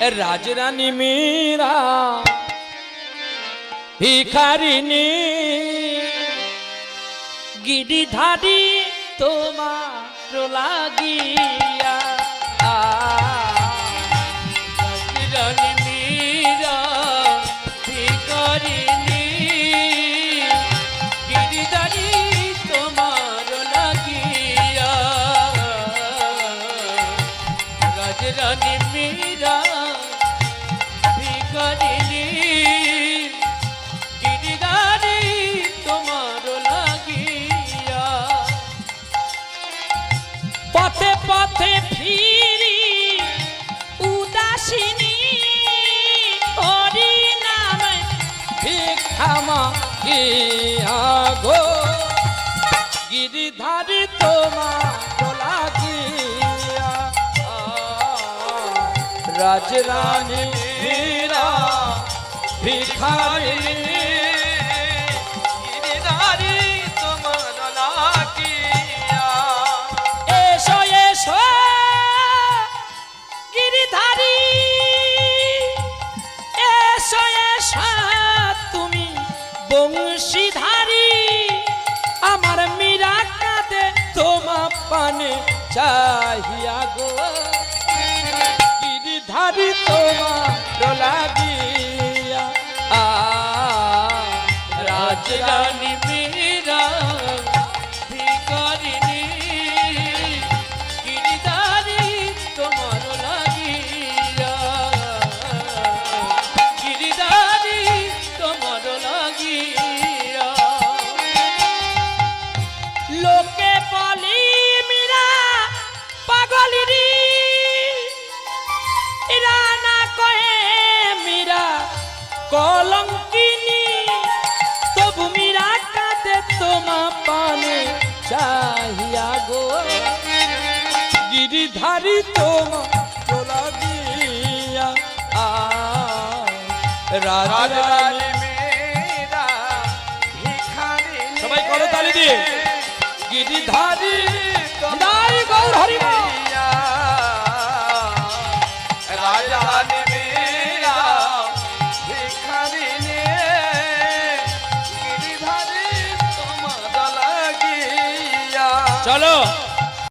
রাজরানী মীরা ভিখারিনী গিরিধারী তোমার লাগিয়া পথে পথে ফিরি। উদাসিনী হরি নামে ভিক্ষামা গো গিরিধারী তোমার লাগিয়া রাজরানী মীরা বংশীধারী আমার মীরা কাঁদে তোমা পানে চাহিয়া গো। গিরিধারী তোমার লাগিয়া আ রাজরানী মীরা ভিখারিনী কলঙ্কিনী তবু মীরা কাঁদে তোমা পানে চাহিয়া গো। গিরিধারী তোমা তোলা দিয়া আ রাজরানী সবাই করো তালি দিয়ে। গিরিধারী চলো।